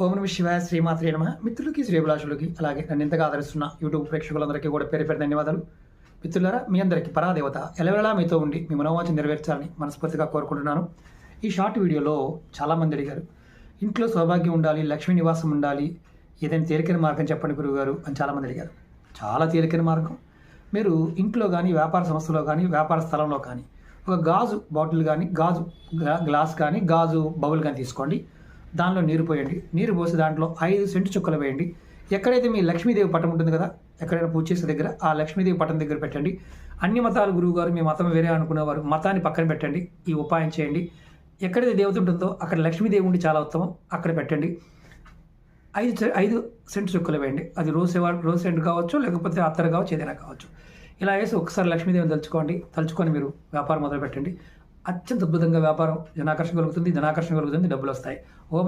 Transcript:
ఓం నమ శివాయ శ్రీమాత్రే నమ. మిత్రులకి శ్రీభిలాషులకి అలాగే నన్ను ఎంతగా ఆదరిస్తున్న యూట్యూబ్ ప్రేక్షకులందరికీ కూడా పేరు పేరు ధన్యవాదాలు. మిత్రులారా మీ అందరికీ పరాదేవత ఎలవెలా మీతో ఉండి మీ మనోవాంఛ నెరవేర్చాలని మనస్ఫూర్తిగా కోరుకుంటున్నాను. ఈ షార్ట్ వీడియోలో చాలామంది అడిగారు ఇంట్లో సౌభాగ్యం ఉండాలి లక్ష్మీ నివాసం ఉండాలి ఏదైనా తేలికైన మార్గం చెప్పండి గురువు గారు అని చాలామంది అడిగారు. చాలా తేలికైన మార్గం. మీరు ఇంట్లో కానీ వ్యాపార సంస్థలో కానీ వ్యాపార స్థలంలో కానీ ఒక గాజు బాటిల్ కానీ గాజు గ్లా- గ్లాస్ కానీ గాజు బౌల్ కానీ తీసుకోండి. దానిలో నీరు పోయండి. నీరు పోసి దాంట్లో ఐదు సెంటు చుక్కలు వేయండి. ఎక్కడైతే మీ లక్ష్మీదేవి పటం ఉంటుంది కదా ఎక్కడైనా పూజ చేసే దగ్గర ఆ లక్ష్మీదేవి పటం దగ్గర పెట్టండి. అన్ని మతాల గురువు గారు మీ మతం వేరే అనుకునేవారు మతాన్ని పక్కన పెట్టండి. ఈ ఉపాయం చేయండి. ఎక్కడైతే దేవత ఉంటుందో అక్కడ లక్ష్మీదేవి ఉండి చాలా ఉత్తమం అక్కడ పెట్టండి. ఐదు ఐదు సెంట్ చుక్కలు వేయండి. అది రోజు రోజు రోజ్ సెంట్ కావచ్చు లేకపోతే అత్తర్ కావచ్చు ఏదైనా కావచ్చు. ఇలా వేసి ఒకసారి లక్ష్మీదేవిని తలుచుకోండి. తలుచుకొని మీరు వ్యాపారం మొదలు పెట్టండి అత్యంత అద్భుతంగా వ్యాపారం జనాకర్షణ కలుగుతుంది జనాకర్షణ కలుగుతుంది డబ్బులు వస్తాయి. ఓం